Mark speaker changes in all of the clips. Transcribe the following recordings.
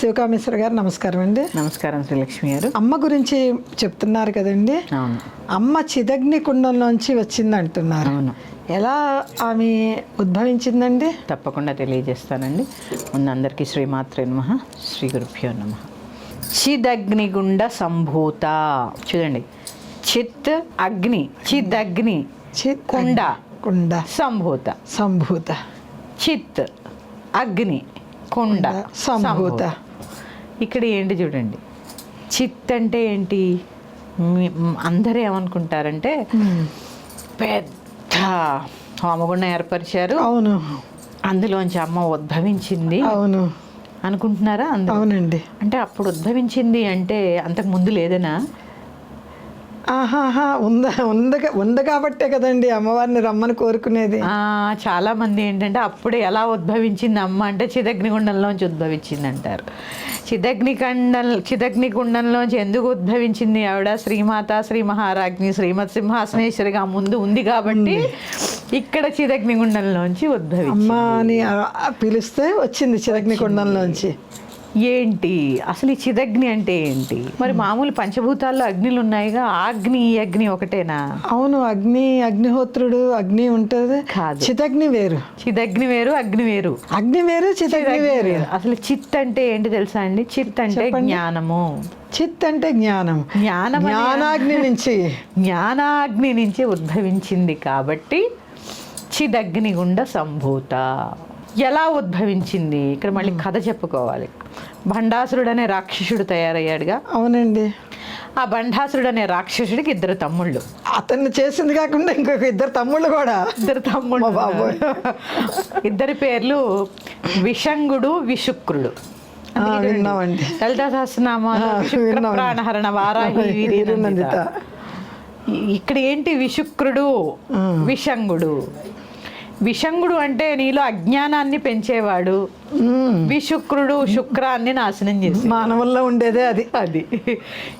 Speaker 1: శివకామేశ్వర గారు నమస్కారం అండి.
Speaker 2: నమస్కారం శ్రీలక్ష్మి గారు.
Speaker 1: అమ్మ గురించి చెప్తున్నారు కదండి.
Speaker 2: అవును.
Speaker 1: అమ్మ చిదగ్ని కుండంలోంచి వచ్చింది అంటున్నారు
Speaker 2: అవును.
Speaker 1: ఎలా ఆమె ఉద్భవించిందండి?
Speaker 2: తప్పకుండా తెలియజేస్తానండి. ముందు అందరికీ శ్రీమాత్రే నమ శ్రీ గురుభ్యో నమ. చిదగ్నిగుండ సంభూత. చూడండి. చిత్ అగ్ని చిదగ్ని కుండ
Speaker 1: కుండ
Speaker 2: సంభూత.
Speaker 1: సంభూత.
Speaker 2: చిత్ అగ్ని కుండ
Speaker 1: సంభూత.
Speaker 2: ఇక్కడ ఏంటి చూడండి. చిత్ అంటే ఏంటి? అందరూ ఏమనుకుంటారంటే పెద్ద హోమగుండం ఏర్పరిచారు.
Speaker 1: అవును.
Speaker 2: అందులోంచి అమ్మ ఉద్భవించింది.
Speaker 1: అవును.
Speaker 2: అనుకుంటున్నారా
Speaker 1: అవునండి.
Speaker 2: అంటే అప్పుడు ఉద్భవించింది అంటే అంతకు ముందు లేదనా?
Speaker 1: ఆహాహా ఉందా ఉంది ఉంది కాబట్టే కదండి అమ్మవారిని రమ్మని కోరుకునేది.
Speaker 2: చాలా మంది ఏంటంటే అప్పుడే ఎలా ఉద్భవించింది అమ్మ అంటే చిదగ్నిగుండంలోంచి ఉద్భవించింది అంటారు చిదగ్నికండం చిదగ్నిగుండంలోంచి ఎందుకు ఉద్భవించింది ఆవిడ? శ్రీమాత శ్రీ మహారాజ్ని శ్రీమత్ సింహాసనేశ్వరిగా ముందు ఉంది కాబట్టి ఇక్కడ చిదగ్నిగుండంలోంచి ఉద్భవించింది.
Speaker 1: అమ్మ అని పిలిస్తే వచ్చింది చిదగ్ని కుండంలోంచి
Speaker 2: ఏంటి? అసలు ఈ చిదగ్ని అంటే ఏంటి? మరి మామూలు పంచభూతాల్లో అగ్నిలు ఉన్నాయిగా అగ్ని ఈ అగ్ని ఒకటేనా?
Speaker 1: అవును అగ్ని అగ్నిహోత్రుడు అగ్ని ఉంటుంది.
Speaker 2: కాదు.
Speaker 1: చితగ్ని వేరు.
Speaker 2: చిదగ్ని వేరు అగ్ని వేరు.
Speaker 1: అగ్ని వేరు చితగ్ని వేరు.
Speaker 2: అసలు చిత్ అంటే ఏంటి తెలుసా అండి? చిత్ అంటే జ్ఞానము.
Speaker 1: చిత్ అంటే జ్ఞానం
Speaker 2: జ్ఞానం అనే-
Speaker 1: జ్ఞానాగ్ని నుంచి.
Speaker 2: జ్ఞానాగ్ని నుంచి ఉద్భవించింది కాబట్టి చిదగ్నిగుండ సంభూత. ఎలా ఉద్భవించింది? ఇక్కడ మళ్ళీ కథ చెప్పుకోవాలి. భండాసురుడు అనే రాక్షసుడు తయారయ్యాడుగా.
Speaker 1: అవునండి.
Speaker 2: ఆ భండాసురుడు అనే రాక్షసుడికి ఇద్దరు తమ్ముళ్ళు.
Speaker 1: అతన్ని చేసింది కాకుండా ఇంకొక ఇద్దరు తమ్ముళ్ళు కూడా.
Speaker 2: ఇద్దరు తమ్ముళ్ళు
Speaker 1: మా బాబోయ్.
Speaker 2: ఇద్దరి పేర్లు విషంగుడు విశుక్రుడు.
Speaker 1: విన్నామండి.
Speaker 2: లలితా సహస్రనామాలు. ప్రాణహరణ వారాహి. వీరినందిత. ఇక్కడ ఏంటి విశుక్రుడు విషంగుడు? విషంగుడు అంటే నీలో అజ్ఞానాన్ని పెంచేవాడు. విశుక్రుడు శుక్రాన్ని నాశనం చేసి
Speaker 1: మానవుల్లో ఉండేదే అది.
Speaker 2: అది.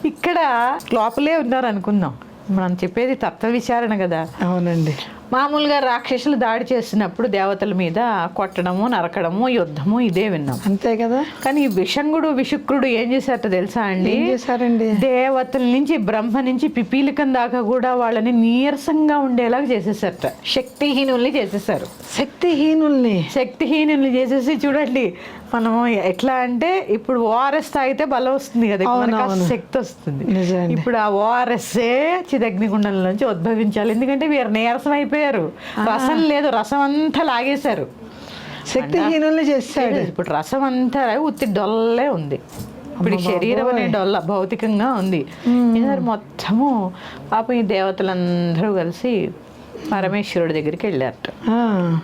Speaker 2: ఇక్కడ లోపలే ఉన్నారు అనుకుందాం. మనం చెప్పేది తత్వ విచారణ కదా.
Speaker 1: అవునండి.
Speaker 2: మామూలుగా రాక్షసులు దాడి చేసినప్పుడు దేవతల మీద కొట్టడము నరకడము యుద్ధము ఇదే విన్నాం.
Speaker 1: అంతే కదా?
Speaker 2: కానీ ఈ విషంగుడు విశుక్రుడు ఏం చేశారట తెలుసా అండి?
Speaker 1: చేశారండి?
Speaker 2: దేవతల నుంచి బ్రహ్మ నుంచి పిపీలికం దాకా కూడా వాళ్ళని నీరసంగా ఉండేలాగా చేసేసారట. శక్తిహీనుల్ని చేసేసారు.
Speaker 1: శక్తిహీనుల్ని?
Speaker 2: శక్తిహీనుల్ని చేసేసి చూడండి మనము ఎట్లా అంటే ఇప్పుడు ఓఆర్ఎస్ తాగితే బలం వస్తుంది కదా. శక్తి వస్తుంది. ఇప్పుడు ఆ ఓఆర్ఎస్ఏ చిదగ్నిగుండం నుంచి ఉద్భవించాలి. ఎందుకంటే వీరు నీరసం అయిపోయారు రసం లేదు రసం అంతా లాగేశారు.
Speaker 1: శక్తిహీనుల్ని చేశాడు.
Speaker 2: ఇప్పుడు రసం అంతా ఉత్తి డొల్లే ఉంది. ఇప్పుడు శరీరం అనే డొల్ల భౌతికంగా ఉంది. ఈసారి మొత్తము పాపం ఈ దేవతలందరూ కలిసి పరమేశ్వరుడి దగ్గరికి వెళ్ళారట.
Speaker 1: ఆ,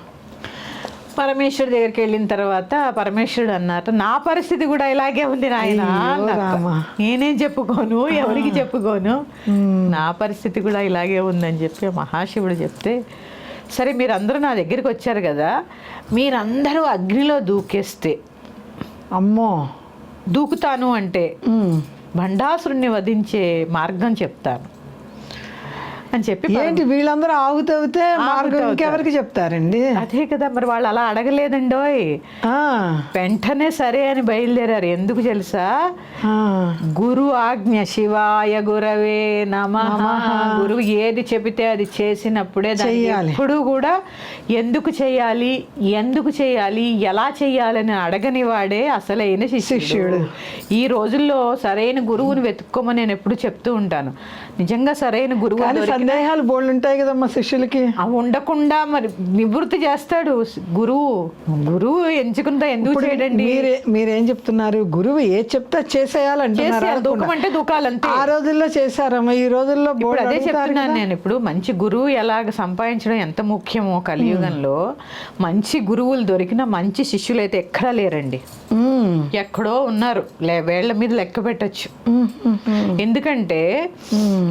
Speaker 2: పరమేశ్వరుడి దగ్గరికి వెళ్ళిన తర్వాత పరమేశ్వరుడు అన్నట నా పరిస్థితి కూడా ఇలాగే ఉంది నాయన. నేనేం చెప్పుకోను ఎవరికి చెప్పుకోను? నా పరిస్థితి కూడా ఇలాగే ఉందని చెప్పి మహాశివుడు చెప్తే సరే మీరందరూ నా దగ్గరికి వచ్చారు కదా మీరందరూ అగ్నిలో దూకేస్తే
Speaker 1: అమ్మో.
Speaker 2: దూకుతాను అంటే. భండాసురుణ్ణి వధించే మార్గం చెప్తాను. అని చెప్పి
Speaker 1: ఏంటి వీళ్ళందరూ ఆగుతవుతే మార్గం. ఇంకెవరికి చెప్తారండి?
Speaker 2: అదే కదా మరి వాళ్ళు అలా అడగలేదండోయ్. వెంటనే సరే అని బయలుదేరారు. ఎందుకు తెలుసా? గురు ఆజ్ఞ శివాయ గురవే నమ. గురువు ఏది చెబితే అది చేసినప్పుడే. ఎప్పుడు కూడా ఎందుకు చేయాలి ఎందుకు చేయాలి ఎలా చేయాలని అడగని వాడే అసలైన శిష్యుడు. ఈ రోజుల్లో సరైన గురువుని వెతుక్కోమని నేను ఎప్పుడు చెప్తూ ఉంటాను. నిజంగా సరైన గురువు
Speaker 1: సందేహాలు బోళ్ళు ఉంటాయి కదమ్మా శిష్యులకి?
Speaker 2: అవి ఉండకుండా మరి నివృత్తి చేస్తాడు గురువు. గురువు ఎంచుకుంటా ఎందుకు చేయడండి?
Speaker 1: మీరే మీరేం చెప్తున్నారు? గురువు ఏ చెప్తే చేసేయాలంటున్నారు
Speaker 2: చేసేయాలి దూకం అంటే
Speaker 1: ఆ రోజుల్లో చేశారమ్మా ఈ రోజుల్లో
Speaker 2: అదే చెప్తున్నాను. నేను. ఇప్పుడు మంచి గురువు ఎలాగ సంపాదించడం ఎంత ముఖ్యమో కలియుగంలో మంచి గురువులు దొరికిన మంచి శిష్యులు అయితే ఎక్కడా లేరండి. ఎక్కడో ఉన్నారు. లే వేళ్ళ మీద లెక్క పెట్టచ్చు. ఎందుకంటే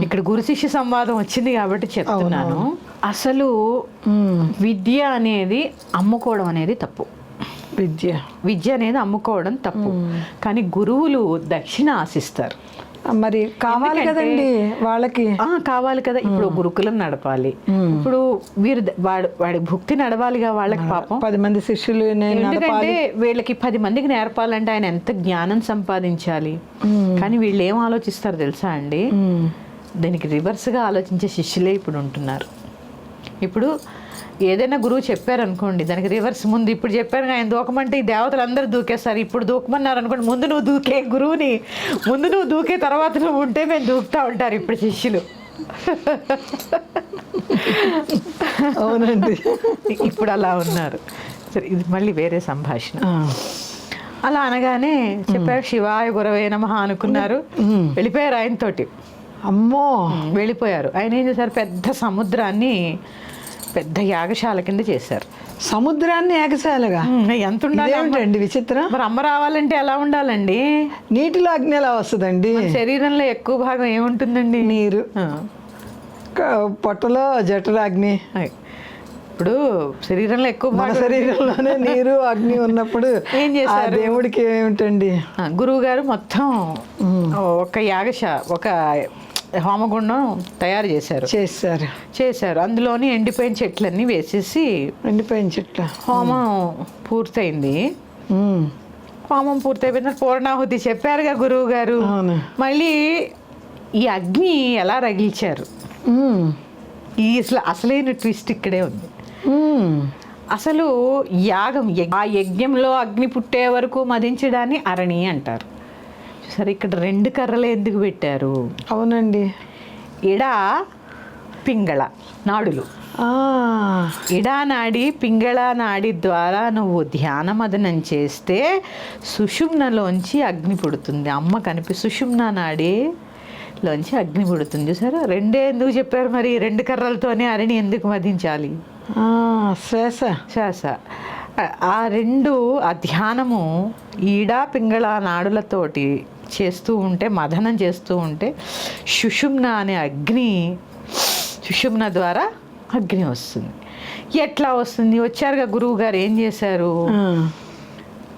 Speaker 2: ఇక్కడ గురు శిష్య సంవాదం వచ్చింది కాబట్టి చెప్తున్నాను. అసలు. విద్య అనేది అమ్ముకోవడం అనేది తప్పు.
Speaker 1: విద్య.
Speaker 2: విద్య అనేది అమ్ముకోవడం తప్పు. కానీ గురువులు దక్షిణ ఆశిస్తారు.
Speaker 1: మరి కావాలి కదండి వాళ్ళకి?
Speaker 2: ఆ, కావాలి కదా. ఇప్పుడు గురుకులం నడపాలి. ఇప్పుడు వీరు వాడు వాడి భక్తి నడవాలిగా వాళ్ళకి పాపం.
Speaker 1: పది మంది శిష్యులు
Speaker 2: ఎందుకంటే వీళ్ళకి పది మందికి నేర్పాలంటే ఆయన ఎంత జ్ఞానం సంపాదించాలి? కానీ వీళ్ళు ఏం ఆలోచిస్తారు తెలుసా అండి. దీనికి రివర్స్గా ఆలోచించే శిష్యులే ఇప్పుడు ఉంటున్నారు. ఇప్పుడు ఏదైనా గురువు చెప్పారనుకోండి దానికి రివర్స్ ముందు ఇప్పుడు చెప్పారు ఆయన దూకమంటే ఈ దేవతలు అందరూ దూకేస్తారు. ఇప్పుడు దూకమన్నారు అనుకోండి ముందు నువ్వు దూకే గురువుని ముందు నువ్వు దూకే తర్వాత నువ్వు ఉంటే మేము దూకుతా ఉంటారు ఇప్పుడు శిష్యులు.
Speaker 1: అవునండి.
Speaker 2: ఇప్పుడు అలా ఉన్నారు. సరే ఇది మళ్ళీ వేరే సంభాషణ. అలా అనగానే చెప్పారు శివాయ గురవే నమః అనుకున్నారు. వెళ్ళిపోయారు ఆయనతోటి.
Speaker 1: అమ్మో
Speaker 2: వెళ్ళిపోయారు. ఆయన ఏం చేశారు? పెద్ద సముద్రాన్ని పెద్ద యాగశాల కింద చేశారు.
Speaker 1: సముద్రాన్ని ఏకశాలగా
Speaker 2: ఉమ్, ఎంత ఉండాలి
Speaker 1: విచిత్రం?
Speaker 2: మరి అమ్మ రావాలంటే ఎలా ఉండాలండి?
Speaker 1: నీటిలో అగ్ని ఎలా వస్తుందండి?
Speaker 2: శరీరంలో ఎక్కువ భాగం ఏముంటుందండి?
Speaker 1: నీరు. పొట్టలో జఠరాగ్ని.
Speaker 2: ఇప్పుడు శరీరంలో ఎక్కువ
Speaker 1: మన
Speaker 2: భాగం
Speaker 1: శరీరంలోనే నీరు అగ్ని ఉన్నప్పుడు
Speaker 2: ఏం చేశారు?
Speaker 1: దేవుడికి ఏమిటండి?
Speaker 2: గురువు గారు మొత్తం ఒక యాగశ ఒక హోమగుండం తయారు చేశారు.
Speaker 1: చేశారు.
Speaker 2: చేశారు. అందులోని ఎండిపోయిన చెట్లన్నీ వేసేసి
Speaker 1: ఎండిపోయిన చెట్ల.
Speaker 2: హోమం పూర్తయింది. హోమం పూర్తయిపోయిన పూర్ణాహుతి చెప్పారుగా గురువు గారు మళ్ళీ ఈ అగ్ని ఎలా రగిల్చారు. ఈ అసలు అసలైన ట్విస్ట్ ఇక్కడే ఉంది. అసలు యాగం ఆ యజ్ఞంలో అగ్ని పుట్టే వరకు మదించడాన్ని అరణి అంటారు. సరే ఇక్కడ రెండు కర్రలు ఎందుకు పెట్టారు?
Speaker 1: అవునండి.
Speaker 2: ఇడ పింగళ నాడులు.
Speaker 1: ఆ.
Speaker 2: ఇడా నాడి పింగళ నాడి ద్వారా నువ్వు ధ్యాన మదనం చేస్తే సుషుమ్నలోంచి అగ్ని పుడుతుంది. అమ్మ కనిపి సుషుమ్న నాడి లోంచి అగ్ని పుడుతుంది సరే రెండే ఎందుకు చెప్పారు మరి? రెండు కర్రలతోనే అరణి ఎందుకు మదించాలి?
Speaker 1: శ్వాస.
Speaker 2: శ్వాస. ఆ- ఆ రెండు ఆ ధ్యానము ఈడ పింగళ నాడులతోటి చేస్తూ ఉంటే మదనం చేస్తూ ఉంటే సుషుమ్న అనే అగ్ని సుషుమ్న ద్వారా అగ్ని వస్తుంది. ఎట్లా వస్తుంది? వచ్చారుగా గురువు గారు ఏం చేశారు.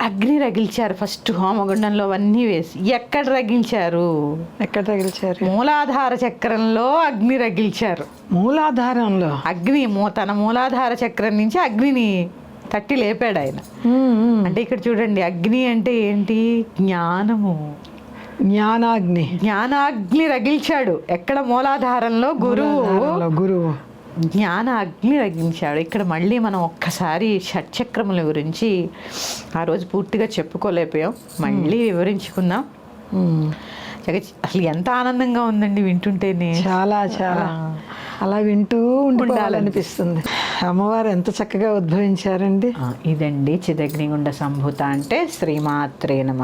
Speaker 2: అగ్ని రగిల్చారు ఫస్ట్ హోమగుండంలో అవన్నీ వేసి. ఎక్కడ రగిల్చారు?
Speaker 1: ఎక్కడ తగిలిచారు
Speaker 2: మూలాధార చక్రంలో అగ్ని రగిల్చారు.
Speaker 1: మూలాధారంలో?
Speaker 2: అగ్ని తన మూలాధార చక్రం నుంచి అగ్నిని తట్టి లేపాడు ఆయన. అంటే ఇక్కడ చూడండి అగ్ని అంటే ఏంటి? జ్ఞానము.
Speaker 1: జ్ఞానాగ్ని.
Speaker 2: జ్ఞానాగ్ని రగిల్చాడు. ఎక్కడ మూలాధారంలో గురువు?
Speaker 1: గురువు.
Speaker 2: జ్ఞాన అగ్ని రగిలించాడు. ఇక్కడ మళ్ళీ మనం ఒక్కసారి షట్చక్రముల గురించి ఆ రోజు పూర్తిగా చెప్పుకోలేకపోయాం. మళ్ళీ వివరించుకుందాం. అసలు ఎంత ఆనందంగా ఉందండి వింటుంటేనే.
Speaker 1: చాలా చాలా. అలా వింటూ ఉండాలనిపిస్తుంది అమ్మవారు ఎంత చక్కగా ఉద్భవించారండి.
Speaker 2: ఇదండి చిదగ్నిగుండ సంభూత అంటే శ్రీమాత్రే నమ.